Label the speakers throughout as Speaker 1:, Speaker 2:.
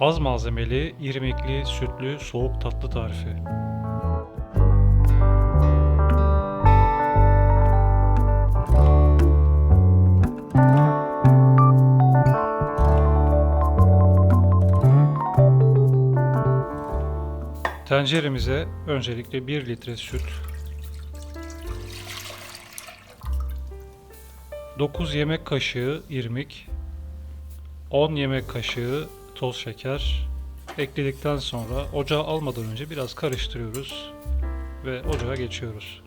Speaker 1: Az malzemeli, irmikli, sütlü, soğuk tatlı tarifi. Tenceremize öncelikle 1 litre süt, 9 yemek kaşığı irmik, 10 yemek kaşığı toz şeker ekledikten sonra ocağa almadan önce biraz karıştırıyoruz ve ocağa geçiyoruz.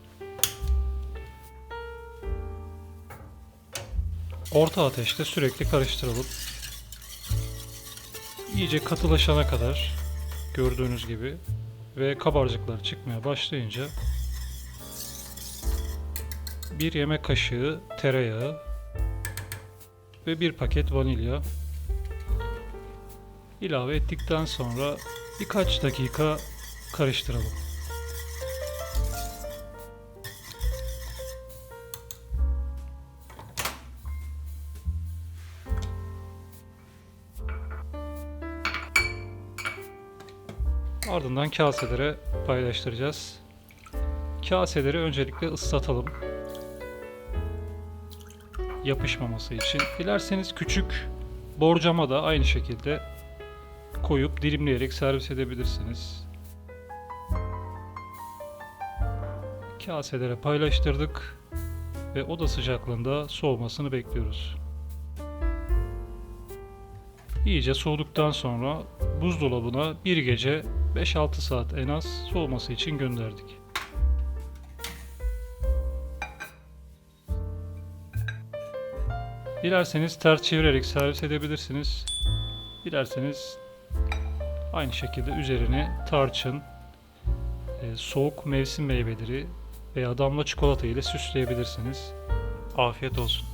Speaker 1: Orta ateşte sürekli karıştıralım. İyice katılaşana kadar gördüğünüz gibi ve kabarcıklar çıkmaya başlayınca bir yemek kaşığı tereyağı ve bir paket vanilya ilave ettikten sonra birkaç dakika karıştıralım. Ardından kaselere paylaştıracağız. Kaseleri öncelikle ıslatalım. Yapışmaması için. Dilerseniz küçük borcama da aynı şekilde koyup dilimleyerek servis edebilirsiniz. Kaselere paylaştırdık ve oda sıcaklığında soğumasını bekliyoruz. İyice soğuduktan sonra buzdolabına bir gece 5-6 saat en az soğuması için gönderdik. Dilerseniz ters çevirerek servis edebilirsiniz. Dilerseniz aynı şekilde üzerine tarçın, e, soğuk mevsim meyveleri veya damla çikolata ile süsleyebilirsiniz. Afiyet olsun.